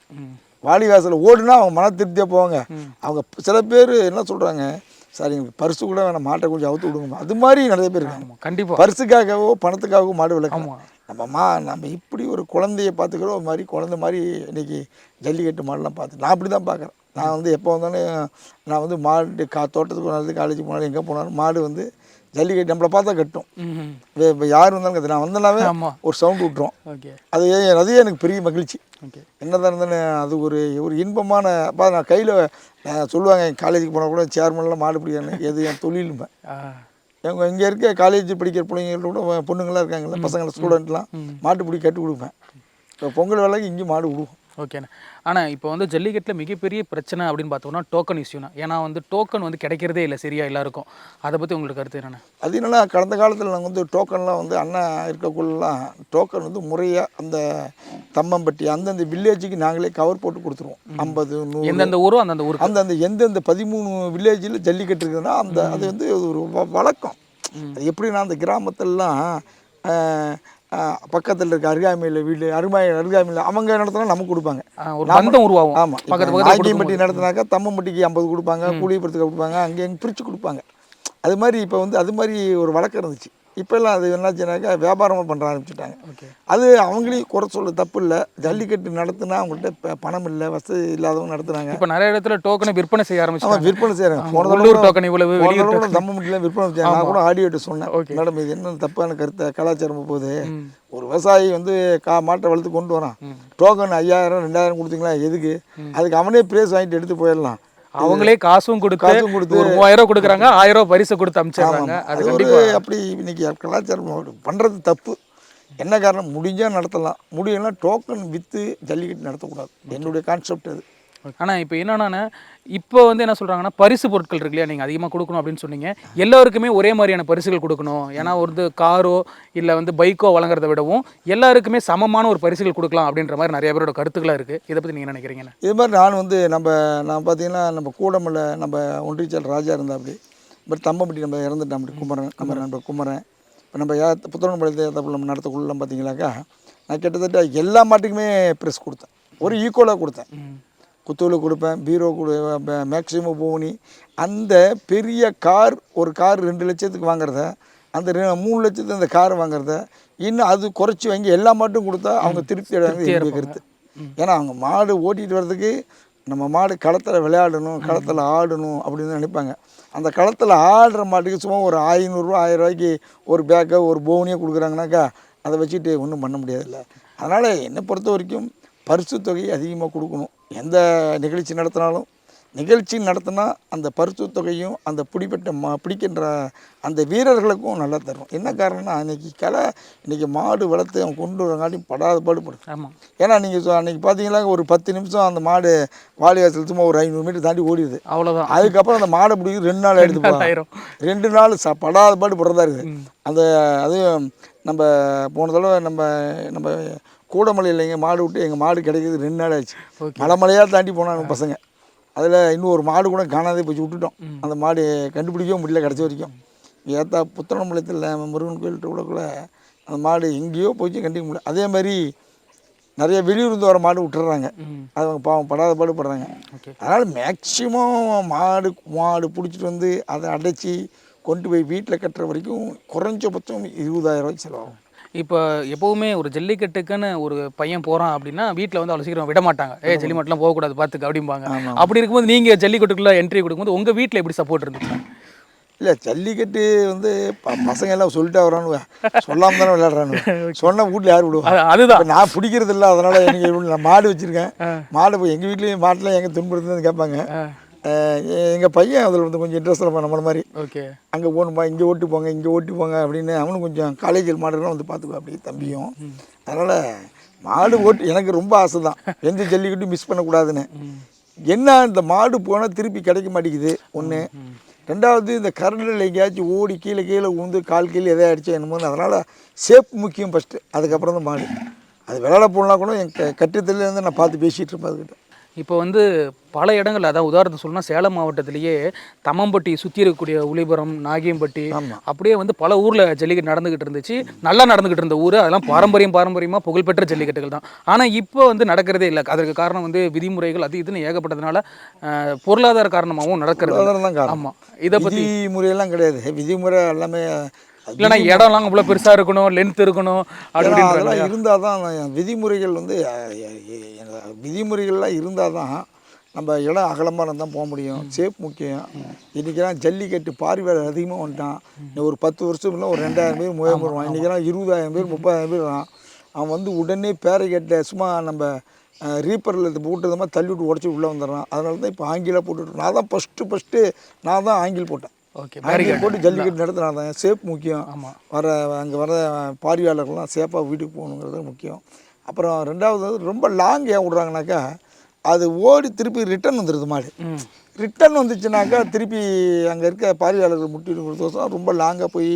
வாடி வாசலில் ஓடுனா அவங்க மன திருப்தியாக போவாங்க. அவங்க சில பேர் என்ன சொல்கிறாங்க சார் எங்களுக்கு பரிசு கூட வேணாம். மாட்டை கொஞ்சம் அவுத்து விடுங்க அது மாதிரி நிறைய பேர் இருக்காங்க. ஆமா கண்டிப்பா. பரிசுக்காகவோ பணத்துக்காகவோ மாடு விளக்கலாம் ஆமா. நம்ம மா நம்ம இப்படி ஒரு குழந்தைய பார்த்துக்கிறோம் மாதிரி குழந்தை மாதிரி இன்னைக்கு ஜல்லிக்கட்டு மாடெலாம் பார்த்து நான் அப்படி தான் பார்க்குறேன். நான் வந்து எப்போ வந்தாலும் நான் வந்து மாடு கா தோட்டத்துக்கு போனாலும் காலேஜ் போனாலும் எங்கே போனாலும் மாடு வந்து ஜல்லிக்கட்டு நம்மளை பார்த்தா கட்டும். இப்போ யார் வந்தாலும் கத்து. நான் வந்தனாவே ஒரு சவுண்டு விட்டுரும். ஓகே. அது அதுவே எனக்கு பெரிய மகிழ்ச்சி. ஓகே. என்னதான் இருந்தாலும் அது ஒரு ஒரு இன்பமான அப்பா நான் கையில் சொல்லுவாங்க என் காலேஜுக்கு போனால் கூட சேர்மன்லாம் மாடு பிடிக்காது எது என் தொழிலும்பேன் ஆ. எங்க இங்கே இருக்க காலேஜ் படிக்கிற பிள்ளைங்கள கூட பொண்ணுங்களாம் இருக்காங்கல்ல பசங்களை ஸ்டூடெண்ட்லாம் மாட்டு பிடி கட்டி கொடுப்பேன். இப்போ பொங்கல் வேலைக்கு இங்கேயும் மாடு விடுவோம். ஓகேண்ணே. ஆனால் இப்போ வந்து ஜல்லிக்கட்டில் மிகப்பெரிய பிரச்சனை அப்படின்னு பார்த்தோம்னா டோக்கன் இஷ்யூனா ஏன்னா வந்து டோக்கன் வந்து கிடைக்கிறதே இல்லை சரியா எல்லாருக்கும். அதை பற்றி உங்களுக்கு கருத்து என்னென்ன அது என்னன்னா கடந்த காலத்தில் நாங்கள் வந்து டோக்கன்லாம் வந்து அண்ணா இருக்கக்குள்ளலாம் டோக்கன் வந்து முறையாக அந்த தம்மம்பட்டி அந்தந்த வில்லேஜுக்கு நாங்களே கவர் போட்டு கொடுத்துருவோம். ஐம்பது நூறு எந்தெந்த ஊரோ அந்தந்த ஊருக்கு. அந்த அந்த எந்தெந்த பதிமூணு வில்லேஜில் ஜல்லிக்கட்டு இருக்குதுன்னா அந்த அது வந்து ஒரு வழக்கம். எப்படின்னா அந்த கிராமத்திலலாம் பக்கத்தில் இருக்க அருகாமையில் வீடு அருமை அருகாமையில் அவங்க நடத்தினா நமக்கு கொடுப்பாங்க. பந்தம் உருவாகும். ஆமாம் நாய்க்கியம்பட்டி நடத்தினாக்கா தம்மம்பட்டிக்கு ஐம்பது கொடுப்பாங்க கூலியபுரத்துக்கு கொடுப்பாங்க அங்கே எங்கே பிரித்து கொடுப்பாங்க. அது மாதிரி இப்போ வந்து அது மாதிரி ஒரு வழக்கம் இருந்துச்சு. இப்போல்லாம் அது என்னாச்சுனாக்கா வியாபாரமாக பண்ண ஆரம்பிச்சுட்டாங்க. அது அவங்களையும் குறை சொல்ல தப்பு இல்லை. ஜல்லிக்கட்டு நடத்துனா அவங்கள்ட்ட பணம் இல்லை வசதி இல்லாதவங்க நடத்துனாங்க இப்போ நிறைய இடத்துல டோக்கனை விற்பனை செய்ய ஆரம்பிச்சிட்டாங்க. விற்பனை செய்கிறாங்க போன தடவை டோக்கன் இவ்வளவு கூட தம்ம முடியல விற்பனை வச்சாங்க. நான் கூட ஆடியோட்ட சொன்னேன். மேடம் இது என்ன தப்பான கருத்தை? கலாச்சாரம் போகுது. ஒரு விவசாயி வந்து கா மாட்டை வளர்த்து கொண்டு வரான். டோக்கன் ஐயாயிரம் ரெண்டாயிரம் கொடுத்தீங்களா? எதுக்கு? அதுக்கு அவனே ப்ரைஸ் வாங்கிட்டு எடுத்து போயிடலாம். அவங்களே காசும் கொடுத்து காசும் கொடுத்து ஒரு மூவாயிரம் ரூபாய் கொடுக்குறாங்க ஆயிரம் ரூபாய் பரிசு கொடுத்து அனுப்பிச்சிடுறாங்க அது அப்படி இன்னைக்கு கலாச்சாரம் பண்ணுறது தப்பு. என்ன காரணம்? முடிஞ்சால் நடத்தலாம். முடியலாம் டோக்கன் விற்று ஜல்லிக்கட்டு நடத்தக்கூடாது. என்னுடைய கான்செப்ட் அது. ஆனால் இப்போ என்னன்னா இப்போ வந்து என்ன சொல்கிறாங்கன்னா பரிசு பொருட்கள் இருக்கு இல்லையா நீங்கள் அதிகமாக கொடுக்கணும் அப்படின்னு சொன்னீங்க. எல்லாருக்குமே ஒரே மாதிரியான பரிசுகள் கொடுக்கணும். ஏன்னா ஒரு காரோ இல்லை வந்து பைக்கோ வழங்குறதை விடவும் எல்லாருக்குமே சமமான ஒரு பரிசுகள் கொடுக்கலாம் அப்படின்ற மாதிரி நிறைய பேரோட கருத்துக்களாக இருக்குது இதை பற்றி நீங்கள் நினைக்கிறீங்கண்ணே இது மாதிரி நான் வந்து நம்ம நான் பார்த்தீங்கன்னா நம்ம கூடமில் நம்ம ஒன்றியச்சல் ராஜா இருந்தா அப்படி. பட் தம்பம்பட்டி நம்ம இறந்துட்டோம் அப்படி குமரன் நம்ம நண்பர் குமரன். இப்போ நம்ம யா புத்தகம்பாளையத்தை ஏத்தாப்புல நம்ம நடத்தக்குள்ள பார்த்தீங்கன்னாக்கா நான் கிட்டத்தட்ட எல்லா மாட்டுக்குமே ப்ரெஸ் கொடுத்தேன். ஒரு ஈக்குவலாக கொடுத்தேன். குத்தூள் கொடுப்பேன் பீரோ கொடு மேக்ஸிமம் போனி அந்த பெரிய கார் ஒரு கார் ரெண்டு லட்சத்துக்கு வாங்குறத அந்த மூணு லட்சத்துக்கு அந்த கார் வாங்குறத இன்னும் அது குறைச்சி வாங்கி எல்லா மாட்டும் கொடுத்தா அவங்க திருப்தி என்னுடைய கருத்து. ஏன்னா அவங்க மாடு ஓட்டிகிட்டு வர்றதுக்கு நம்ம மாடு களத்தில் விளையாடணும் களத்தில் ஆடணும் அப்படின்னு நினைப்பாங்க. அந்த களத்தில் ஆடுற மாட்டுக்கு சும்மா ஒரு ஐநூறுரூவா ஆயிரம் ரூபாய்க்கு ஒரு பேக்கை ஒரு போனியை கொடுக்குறாங்கனாக்கா அதை வச்சுட்டு ஒன்றும் பண்ண முடியாதுல்ல. அதனால் என்னை பொறுத்த வரைக்கும் பரிசு தொகை அதிகமாக கொடுக்கணும். எந்த நிகழ்ச்சி நடத்தினாலும் நிகழ்ச்சி நடத்தினா அந்த பரிசு தொகையும் அந்த பிடிப்பட்ட மா பிடிக்கின்ற அந்த வீரர்களுக்கும் நல்லா தரும். என்ன காரணம்னா அன்றைக்கி கலை இன்றைக்கி மாடு வளர்த்து அவன் கொண்டு வரங்காட்டி படாத பாடுபடும். ஆமாம் ஏன்னா நீங்கள் அன்றைக்கி பார்த்தீங்கன்னா ஒரு பத்து நிமிஷம் அந்த மாடு வாலியாசல் சும்மா ஒரு ஐநூறு மீட்டர் தாண்டி ஓடிடுது. அவ்வளோதான் அதுக்கப்புறம் அந்த மாடை பிடிக்கிறது ரெண்டு நாள் எடுத்து ரெண்டு நாள் ச படாத பாடு படுறதா இருக்குது. அந்த அதுவும் நம்ம போன தடவை நம்ம நம்ம கூடமலை இல்லைங்க மாடு விட்டு எங்கள் மாடு கிடைக்கிறது ரெண்டு நாள் ஆச்சு. மலை மலையாக தாண்டி போனாங்க பசங்க. அதில் இன்னும் ஒரு மாடு கூட காணாதே போச்சு விட்டுட்டோம். அந்த மாடு கண்டுபிடிக்கவும் முடியல கிடச்ச வரைக்கும். ஏத்தா புத்தனம்பாளையத்தில் முருகன் கோயில்கிட்ட கூடக்குள்ள அந்த மாடு எங்கேயோ போச்சு கண்டுக்க முடியல. அதே மாதிரி நிறைய வெளியூர்ந்து வர மாடு விட்டுறாங்க. அவங்க பாவம் படாத பாடு படுறாங்க. அதனால் மேக்சிமம் மாடு மாடு பிடிச்சிட்டு வந்து அதை அடைச்சி கொண்டு போய் வீட்டில் கட்டுற வரைக்கும் குறைஞ்சபட்சம் இருபதாயிரம் ரூபாய்க்கு செலவாகும். இப்போ எப்போவுமே ஒரு ஜல்லிக்கட்டுக்குன்னு ஒரு பையன் போகிறான் அப்படின்னா வீட்டில் வந்து அவ்வளோ சீக்கிரம் விட மாட்டாங்க ஏ ஜல்லிமட்டெலாம் போகக்கூடாது பார்த்துக்க அப்படிம்பாங்க. அப்படி இருக்கும்போது நீங்கள் ஜல்லிக்கட்டுக்குள்ளே என்ட்ரி கொடுக்கும்போது உங்கள் வீட்டில் எப்படி சப்போர்ட் இருந்துச்சு? இல்லை ஜல்லிக்கட்டு வந்து பசங்க எல்லாம் சொல்லிட்டு வரானுவ சொல்லாமல் தானே விளையாடுறானுவ சொன்ன வீட்டில் யார் விடுவா? அது- அதுதான். நான் பிடிக்கிறது இல்லை அதனால் எனக்கு நான் மாடு வச்சுருக்கேன். மாடு எங்கள் வீட்லேயும் மாட்டில் எங்கே துன்புறுத்துன்னு கேட்பாங்க. எங்கள் பையன் அதில் வந்து கொஞ்சம் இன்ட்ரெஸ்ட் இருப்பான் நம்மள மாதிரி. ஓகே அங்கே போகணும்பா இங்கே ஓட்டி போங்க இங்கே ஓட்டி போங்க அப்படின்னு அவனும் கொஞ்சம் காலேஜில் மாடுலாம் வந்து பார்த்துக்குவா அப்படி தம்பியும். அதனால் மாடு ஓட்டி எனக்கு ரொம்ப ஆசை தான் எந்த ஜல்லிக்கட்டும் மிஸ் பண்ணக்கூடாதுன்னு. என்ன இந்த மாடு போனால் திருப்பி கிடைக்க மாட்டேங்குது? ஒன்று ரெண்டாவது இந்த கரண்டில் எங்கேயாச்சும் ஓடி கீழே கீழே உந்து கால் கீழே எதாவது அடிச்சா என்னமோ அதனால் சேஃப் முக்கியம் ஃபஸ்ட்டு அதுக்கப்புறம் தான் மாடு. அது விளையாட போனா கூட என் கட்டிடத்துலேருந்து நான் பார்த்து பேசிகிட்டு இருப்பேன் அதுக்கிட்ட இப்போ வந்து பல இடங்கள் அதான் உதாரணத்துக்கு சொல்லணும்னா சேலம் மாவட்டத்திலேயே தம்மம்பட்டி சுற்றி இருக்கக்கூடிய உளிபுரம் நாகியம்பட்டி. அப்படியே வந்து பல ஊரில் ஜல்லிக்கட்டு நடந்துக்கிட்டு இருந்துச்சு. நல்லா நடந்துக்கிட்டு இருந்த ஊர். அதெல்லாம் பாரம்பரியம் பாரம்பரியமாக புகழ்பெற்ற ஜல்லிக்கட்டுகள் தான். ஆனால் இப்போ வந்து நடக்கிறதே இல்லை. அதற்கு காரணம் வந்து விதிமுறைகள் அது இதுன்னு ஏகப்பட்டதுனால பொருளாதார காரணமாகவும் நடக்கிறது. ஆமாம் இதை பற்றி விதிமுறையெல்லாம் கிடையாது. விதிமுறை எல்லாமே இல்லைன்னா இடம்லாம் அவ்வளோ பெருசாக இருக்கணும் லென்த் இருக்கணும் அதெல்லாம் இருந்தால் தான் விதிமுறைகள் வந்து விதிமுறைகள்லாம் இருந்தால் தான் நம்ம இடம் அகலமாக இருந்தால் போக முடியும். சேஃப் முக்கியம். இன்றைக்கெல்லாம் ஜல்லிக்கட்டு பார்வையாளர் அதிகமாக வந்துட்டான். ஒரு பத்து வருஷம் இல்லை ஒரு ரெண்டாயிரம் பேர் மூவாயிரம் பேர் வருவான். இன்றைக்கெல்லாம் இருபதாயிரம் பேர் முப்பதாயிரம் பேர் வரான் அவன் வந்து உடனே பேரகேட்டை சும்மா நம்ம ரீப்பரில் இது போட்டதமாக தள்ளி விட்டு உடச்சி உள்ளே வந்துடுறான். அதனால தான் இப்போ ஆங்கில போட்டுட்டு நான் தான் ஃபஸ்ட்டு ஃபஸ்ட்டு நான் தான் ஆங்கில் போட்டேன். ஓகே அங்கே போட்டு ஜல்லிக்கட்டு நடத்துனாங்க சேஃப் முக்கியம். ஆமாம் வர அங்கே வர பார்வையாளர்கள்லாம் சேஃபாக வீட்டுக்கு போகணுங்கிறது முக்கியம். அப்புறம் ரெண்டாவது வந்து ரொம்ப லாங் ஏன் விட்றாங்கனாக்கா அது ஓடி திருப்பி ரிட்டர்ன் வந்துடுது மாடு. ம். ரிட்டர்ன் வந்துச்சுனாக்கா திருப்பி அங்கே இருக்க பார்வையாளர்கள் முட்டிடுங்கிறதோசம் ரொம்ப லாங்காக போய்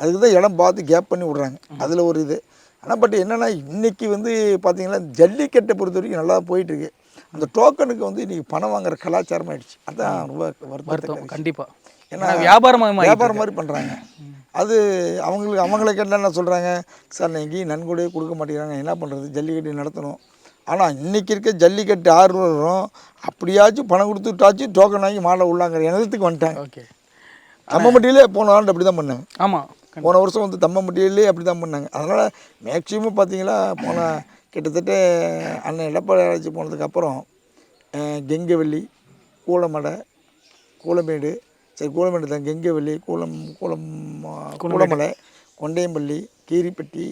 அதுக்கு தான் இடம் பார்த்து கேப் பண்ணி விட்றாங்க. அதில் ஒரு இது. ஆனால் பட் என்னென்னா இன்னைக்கு வந்து பார்த்தீங்கன்னா ஜல்லிக்கட்டை பொறுத்த வரைக்கும் நல்லா போயிட்டுருக்கு அந்த டோக்கனுக்கு வந்து இன்றைக்கி பணம் வாங்குற கலாச்சாரம் ஆயிடுச்சு அதான் ரொம்ப வருத்தம். கண்டிப்பாக ஏன்னா வியாபாரமாக வியாபாரம் மாதிரி பண்ணுறாங்க அது அவங்களுக்கு அவங்களை கேட்டால் என்ன சொல்கிறாங்க சார் நான் எங்கேயும் நன்கொடையே கொடுக்க மாட்டேங்கிறாங்க. என்ன பண்ணுறது ஜல்லிக்கட்டு நடத்தணும். ஆனால் இன்றைக்கி இருக்க ஜல்லிக்கட்டு ஆர்வலரும் அப்படியாச்சும் பணம் கொடுத்துட்டாச்சும் டோக்கன் வாங்கி மாடை உள்ளாங்கிற இனத்துக்கு வந்துட்டாங்க. ஓகே தம்மம்பட்டியிலே போன ஆண்டு அப்படி தான் பண்ணாங்க ஆமாம் போன வருஷம் வந்து தம்மம்பட்டியிலே அப்படி தான் பண்ணாங்க. அதனால் மேக்ஸிமம் பார்த்தீங்களா போன கிட்டத்தட்ட அண்ணன் எடப்பாடி ஆராய்ச்சி போனதுக்கப்புறம் கெங்கவல்லி கூலமடை கூலமேடு சரி கூலமேடு தான். கெங்கவல்லி கூலம் கூலம் கூலமலை கொண்டையம்பள்ளி கீரிப்பட்டி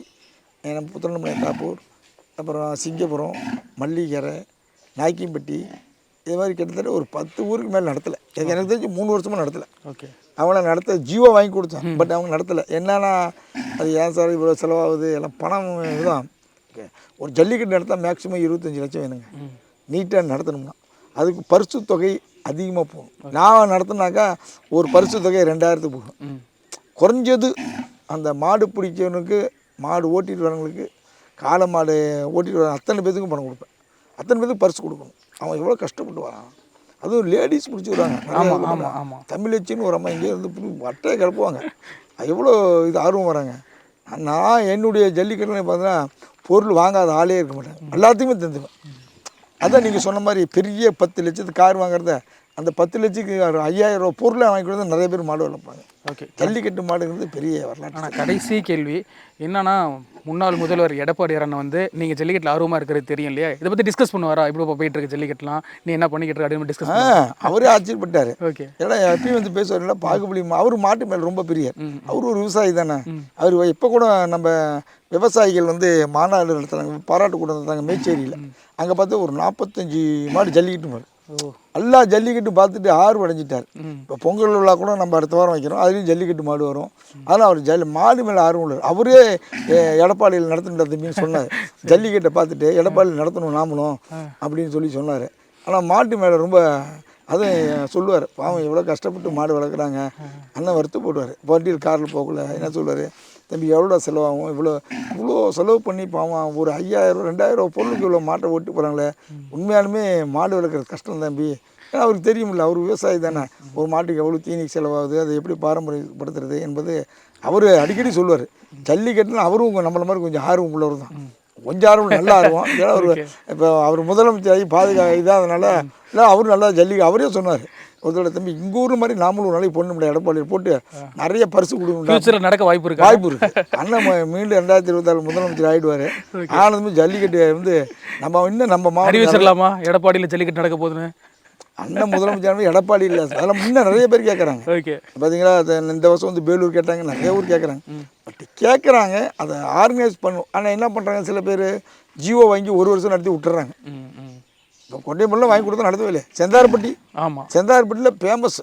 புத்தனமலை காப்பூர் அப்புறம் சிங்கப்புரம் மல்லிகரை நாய்க்கிம்பட்டி இது மாதிரி கிட்டத்தட்ட ஒரு பத்து ஊருக்கு மேலே நடத்தலை. எனக்கு எனக்கு தெரிஞ்சு மூணு வருஷமாக நடத்தலை. ஓகே. அவங்கள நடத்த ஜியோ வாங்கி கொடுத்தோம். பட் அவங்க நடத்தலை. என்னன்னா அது ஏன் சார் இவ்வளோ செலவாகுது? எல்லாம் பணம் இதுதான். ஒரு ஜல்லிக்கட்டு நடத்தா மேக்ஸிமம் இருபத்தஞ்சி லட்சம் வேணுங்க. நீட்டாக நடத்தணும்னா. அதுக்கு பரிசு தொகை அதிகமாக போகும். நான் நடத்தினாக்கா ஒரு பரிசு தொகை ரெண்டாயிரத்துக்கு போகும் குறைஞ்சது அந்த மாடு பிடிக்கிறவனுக்கு மாடு ஓட்டிட்டு வரவங்களுக்கு காளை மாடு ஓட்டிட்டு வர அத்தனை பேத்துக்கும் பணம் கொடுப்பேன். அத்தனை பேத்துக்கு பரிசு கொடுக்கணும். அவன் எவ்வளோ கஷ்டப்பட்டு வரான். அதுவும் லேடிஸ் பிடிச்சி நிறைய ஆமாம் ஆமாம். ஆமாம் தமிழச்சின்னு ஒரு அம்மா இங்கே இருந்து வட்டையை கிளப்புவாங்க. எவ்வளோ இது ஆர்வம் வராங்க. நான் என்னுடைய ஜல்லிக்கட்டுல பார்த்தீங்கன்னா பொருள் வாங்காத ஆளே இருக்க மாட்டேன் எல்லாத்தையுமே தந்துவேன் அதான் நீங்கள் சொன்ன மாதிரி பெரிய பத்து லட்சத்துக்கு கார் வாங்குறத அந்த பத்து லட்சத்துக்கு ஐயாயிரம் ரூபா பொருளை வாங்கி கொடுத்தா நிறைய பேர் மாடு வளர்ப்பாங்க. ஓகே. ஜல்லிக்கட்டு மாடுங்கிறது பெரிய வரலாற்று ஆனால் கடைசி கேள்வி என்னன்னா முன்னாள் முதல்வர் எடப்பாடி அண்ணன் வந்து நீங்கள் ஜல்லிக்கட்டில் ஆர்வமாக இருக்கிறது தெரியும் இல்லையா? இதை பற்றி டிஸ்கஸ் பண்ணுவாரா? இப்படி இப்போ போயிட்டு இருக்கு ஜல்லிக்கட்டுலாம். நீ என்ன பண்ணிக்கிட்டு இருக்க அப்படின்னு டிஸ்கஸ் அவரே ஆச்சரியப்பட்டார். ஓகே. ஏன்னா எப்பயும் வந்து பேசுவார்ல பாகுபலி அவரு மாட்டு மேல் ரொம்ப பிரியர் அவர் ஒரு விவசாயி தானே. அவர் இப்போ கூட நம்ம விவசாயிகள் வந்து மாநாடு நடத்துறாங்க பாராட்டு கூட்டம் நடத்துறாங்க மேச்சேரியில். அங்கே பார்த்து ஒரு நாற்பத்தஞ்சு மாடு ஜல்லிக்கட்டு மாடு எல்லா ஜல்லிக்கட்டு பார்த்துட்டு ஆர்வம் அடைஞ்சிட்டார். இப்போ பொங்கல் விழா கூட நம்ம அடுத்த வாரம் வைக்கிறோம். அதுலேயும் ஜல்லிக்கட்டு மாடு வரும். அதனால் அவர் ஜல்லி மாடு மேலே ஆர்வம் உள்ளார் அவரே எடப்பாடியில் நடத்துகிற தம்பின்னு சொன்னார். ஜல்லிக்கட்டை பார்த்துட்டு எடப்பாடியில் நடத்தணும் நாமளும் அப்படின்னு சொல்லி சொன்னார். ஆனால் மாட்டு மேலே ரொம்ப அதுவும் சொல்லுவார் பாவம் எவ்வளோ கஷ்டப்பட்டு மாடு வளர்க்குறாங்க. அண்ணன் வறுத்து போடுவார் வண்டியில் காரில் போகல. என்ன சொல்லுவார்? தம்பி எவ்வளோ செலவாகும் இவ்வளோ இவ்வளோ செலவு பண்ணி பாவம் ஒரு ஐயாயிரம் ரெண்டாயிரம் பொருளுக்கு இவ்வளோ மாட்டை ஓட்டு போகிறாங்களே உண்மையாலுமே மாடு வளர்க்குறது கஷ்டம் தம்பி. ஏன்னா அவருக்கு தெரியுமில்ல அவர் விவசாயி தானே. ஒரு மாட்டுக்கு எவ்வளோ தீனி செலவாகுது அதை எப்படி பாரம்பரியப்படுத்துறது என்பது அவர் அடிக்கடி சொல்லுவார். ஜல்லிக்கட்டுனா அவரும் நம்மள மாதிரி கொஞ்சம் ஆர்வம் உள்ளவர் தான். கொஞ்சம் ஆர்வம் நல்ல ஆர்வம். ஏன்னா அவர் இப்போ அவர் முதலமைச்சர் ஆகி பாதுகா இதாதனால இல்லை அவரும் நல்லா ஜல்லி அவரே சொன்னார். ஒருத்தோட தம்பி இங்க ஊர் மாதிரி நாமளும் ஒரு நாளைக்கு பொண்ணு முடியாது எடப்பாடி போட்டு நிறைய பரிசு கொடுக்கணும் நடக்க வாய்ப்பு இருக்கா? வாய்ப்பு இருக்கு. அண்ணன் மீண்டும் ரெண்டாயிரத்தி இருபத்தாறு முதலமைச்சர் ஆயிடுவாரு. ஆனந்தமே ஜல்லிக்கட்டு வந்து நம்ம இன்னும் நம்ம மாவட்டம் அறிவிச்சிடலாமா எடப்பாடியில் ஜல்லிக்கட்டு நடக்க போகுதுன்னு? அண்ணன் முதலமைச்சர் எடப்பாடி இல்லை. அதெல்லாம் முன்ன நிறைய பேர் கேட்குறாங்க ஓகே பார்த்தீங்களா இந்த வருஷம் வந்து வேலூர் கேட்டாங்க நிறைய ஊர் கேட்குறாங்க பட் கேட்குறாங்க அதை ஆர்கனைஸ் பண்ணும். ஆனால் என்ன பண்ணுறாங்க சில பேர்? ஜியோ வாங்கி ஒரு வருஷம் நடத்தி விட்டுறாங்க. இப்போ கொண்டையம்பள்ளிலாம் வாங்கி கொடுத்தா நடத்தவே செந்தார்பட்டி. ஆமாம் செந்தார்பட்டியில் ஃபேமஸ்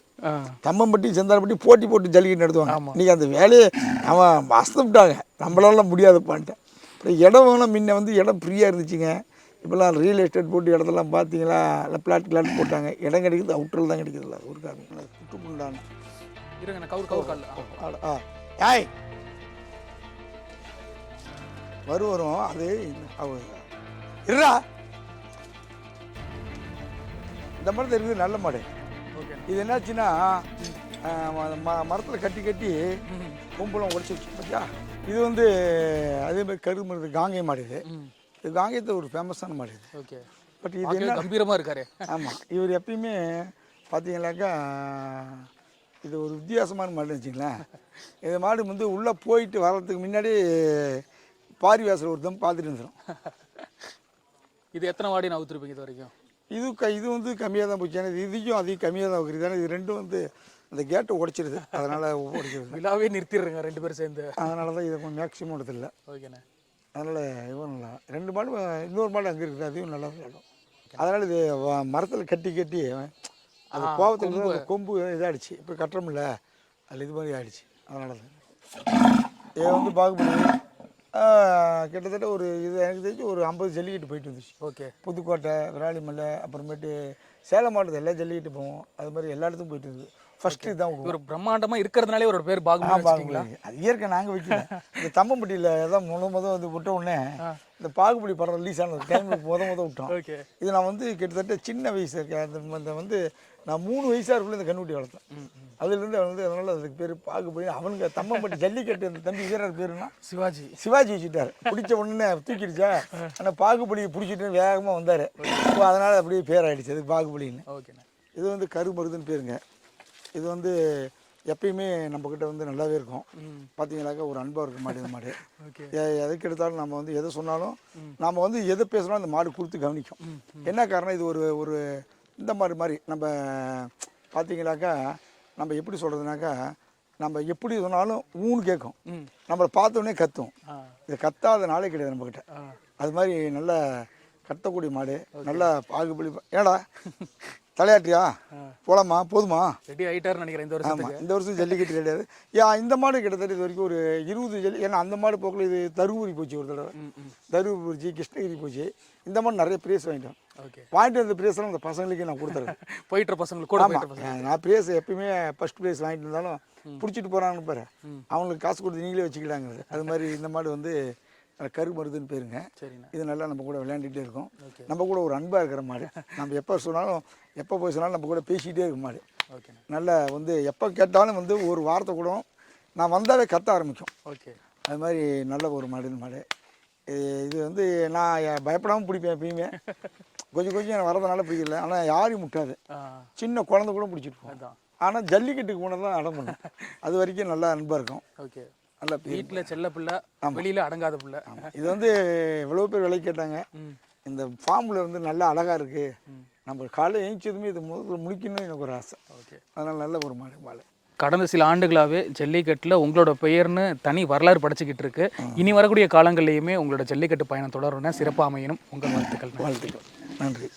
தம்மம்பட்டி செந்தார்பட்டி போட்டி போட்டு ஜல்லிக்கட்டு நடத்துவாங்க. இன்றைக்கி அந்த வேலையை அவன் வசந்துட்டாங்க நம்மளால முடியாதுப்பான்ட்டேன் அப்புறம் இடம் வேணும் முன்ன வந்து இடம் ஃப்ரீயாக இருந்துச்சுங்க. இப்போல்லாம் ரியல் எஸ்டேட் போட்டு இடத்தெல்லாம் பார்த்தீங்களா? இல்லை பிளாட் கிளாட் போட்டாங்க. இடம் கிடைக்குது அவுட்டரில் தான் கிடைக்குதுல்ல ஒரு காரணம் குட்டுப்புண்டான இருங்க கவுர் கவுர் ஆ. ஏய். வரும் வரும் அது அவ- இருடா. இந்த மரத்தில் இருக்குது நல்ல மாடு. ஓகே. இது என்னாச்சுன்னா மரத்தில் கட்டி கட்டி கொம்புலாம் உடச்சி வச்சு பார்த்தியா இது வந்து அதே மாதிரி கருமருது காங்கை மாடு இது. இது காங்கேயத்தை ஒரு ஃபேமஸான மாடு இது. ஓகே. பட் இது என்ன கம்பீரமாக இருக்காரு. ஆமாம் இவர் எப்பயுமே பார்த்தீங்கன்னாக்கா இது ஒரு வித்தியாசமான மாடுன்னு வச்சுங்களேன் இந்த மாடு வந்து உள்ளே போயிட்டு வர்றதுக்கு முன்னாடி பாரி வாசல் ஒரு தம் பார்த்துட்டு இருந்துடும் இது எத்தனை வாடி நான் ஊற்றுருப்பீங்க இது வரைக்கும்? இது க இது வந்து கம்மியாக தான் போச்சு. ஏன்னா இது இதுக்கும் அதிகம் கம்மியாக தான் வைக்கிறது ஏன்னா இது ரெண்டும் வந்து அந்த கேட்டை உடைச்சிருது. அதனால் உடைக்கிறது விழாவே நிறுத்திடுறேங்க ரெண்டு பேரும் சேர்ந்து. அதனால தான் இதை கொஞ்சம் மேக்ஸிமம் எடுத்துல ஓகேண்ணே. அதனால் இவன் நல்லா ரெண்டு மாடு இன்னொரு மாடு அங்கே இருக்குது. அதையும் நல்லா விளையாடும். அதனால் இது மரத்தில் கட்டி கட்டி அது கோபத்துக்கு கொம்பு. இதாகிடுச்சு இப்போ கட்டுறோம்ல அதில் இது மாதிரி ஆயிடுச்சு. அதனால தான் இது வந்து பாகுபலி. ஆ, கிட்டத்தட்ட ஒரு இது எனக்கு தெரிஞ்சு ஒரு ஐம்பது ஜல்லிக்கட்டு போயிட்டு வந்துச்சு ஓகே. புதுக்கோட்டை விராலிமலை அப்புறமேட்டு சேலம் மாவட்டத்தில் எல்லா ஜல்லிக்கட்டு போவோம். அது மாதிரி எல்லா இடத்துக்கும் போயிட்டு இருந்தது. ஃபஸ்ட்டு இதுதான் விடுவோம். இவர் பிரம்மாண்டமா இருக்கிறதுனாலே ஒரு பேர் பாகுபலி அது இயற்கை நாங்கள் வைக்கல. இந்த தம்மம்பட்டியில் தான் முத முத வந்து விட்ட உடனே இந்த பாகுபலி படம் ரிலீஸ் ஆனது டைமில் முத முத விட்டோம். ஓகே இது நான் வந்து கிட்டத்தட்ட சின்ன வயசு இருக்க அந்த அந்த வந்து நான் மூணு வயசாக இருக்குள்ள இந்த கண்ணுக்குட்டி வளர்த்தேன். அதுலேருந்து அவன் வந்து அதனால அதுக்கு பேர் பாகுபலி. அவனுங்க தம்மம்பட்டி ஜல்லிக்கட்டு அந்த தம்பி வீரர் பேருன்னா சிவாஜி. சிவாஜி வச்சுட்டார். பிடிச்ச உடனே தூக்கிடுச்சா? ஆனால் பாகுபலியை பிடிச்சிட்டு வேகமாக வந்தார். ஸோ அதனால் அப்படியே பேர் ஆயிடுச்சு அது பாகுபலின்னு. ஓகேண்ணே இது வந்து கருமருதுன்னு பேருங்க. இது வந்து எப்பயுமே நம்மக்கிட்ட வந்து நல்லாவே இருக்கும். பார்த்தீங்கன்னாக்கா ஒரு அன்பாக இருக்க மாடு இந்த மாடு. எதுக்கு எடுத்தாலும் நம்ம வந்து எதை சொன்னாலும் நம்ம வந்து எதை பேசுனாலும் அந்த மாடு கொடுத்து கவனிக்கும். என்ன காரணம்? இது ஒரு ஒரு இந்த மாதிரி மாதிரி நம்ம பார்த்தீங்கன்னாக்கா நம்ம எப்படி சொல்கிறதுனாக்கா நம்ம எப்படி சொன்னாலும் ஊன்னு கேட்கும். நம்மளை பார்த்த உடனே கத்தும் இது கத்தாத நாளே கிடையாது நம்மக்கிட்ட அது மாதிரி நல்ல கத்தக்கூடிய மாடு. நல்லா பாகுபலி ஏடா தலையாட்டியா? போலாமா? போதுமா? ரெடி ஆயிட்டாருன்னு நினைக்கிறேன் இந்த ஆமாம் இந்த வருஷம் ஜல்லிக்கட்டு கிடையாது. ஏன் இந்த மாடு கிட்டத்தட்ட இது வரைக்கும் ஒரு இருபது ஜல்லி ஏன்னா அந்த மாடு போக்கில் இது தருமபுரி போச்சு ஒரு தடவை. தருமபுரி போச்சு கிருஷ்ணகிரி போச்சு. இந்த மாதிரி நிறைய ப்ரைஸ் வாங்கிட்டோம் ஓகே. வாங்கிட்டு வந்த ப்ரைஸ்லாம் அந்த பசங்களுக்கு நான் கொடுத்துறேன். போயிட்டு பசங்களுக்கு கூட நான் ப்ரைஸ் எப்பயுமே ஃபர்ஸ்ட் ப்ரைஸ் வாங்கிட்டு இருந்தாலும் பிடிச்சிட்டு போகிறாங்கன்னு பாரு. அவங்களுக்கு காசு கொடுத்து நீங்களே வச்சுக்கிட்டாங்க அது மாதிரி இந்த மாடு வந்து கரு மருதுன்னு பேருங்க. இது நல்லா நம்ம கூட விளையாண்டுட்டே இருக்கும். நம்ம கூட ஒரு அன்பாக இருக்கிற மாடு. நம்ம எப்போ சொன்னாலும் எப்போ போய் சொன்னாலும் நம்ம கூட பேசிக்கிட்டே இருக்கும் மாடு. நல்லா வந்து எப்போ கேட்டாலும் வந்து ஒரு வார்த்தை கூட நான் வந்தாவே கத்த ஆரம்பிக்கும். ஓகே. அது மாதிரி நல்ல ஒரு மாடு இந்த மாடு. இது- இது வந்து நான் எ- பயப்படாம பிடிப்பேன் எப்பயுமே. கொஞ்சம் கொஞ்சம் எனக்கு வரதுனால பிடிக்கல. ஆனால் யாரையும் முட்டாது. சின்ன குழந்தை கூட பிடிச்சிட்டு போகும் ஆனால் ஜல்லிக்கட்டுக்கு போனால் தான் அடம் அது வரைக்கும் நல்லா அன்பாக இருக்கும். ஓகே. நல்லா வீட்டில் செல்ல பிள்ளை வெளியில அடங்காத பிள்ளை. இது வந்து எவ்வளோ பேர் விலை கேட்டாங்க. இந்த ஃபார்மில் வந்து நல்லா அழகாக இருக்குது நம்ம காலையில் எழுந்ததுமே இது முதல்ல முடிக்கணும்னு எனக்கு ஒரு ஆசை. ஓகே. அதனால் நல்ல ஒரு மாடு மாடு கடந்த சில ஆண்டுகளாகவே ஜல்லிக்கட்டில் உங்களோட பெயர்னு தனி வரலாறு படைச்சிக்கிட்டு இருக்கு. இனி வரக்கூடிய காலங்கள்லையுமே உங்களோட ஜல்லிக்கட்டு பயணம் தொடரும்னா சிறப்பாக அமையணும் உங்கள் வாழ்த்துக்கள். வாழ்த்துக்கள். நன்றி.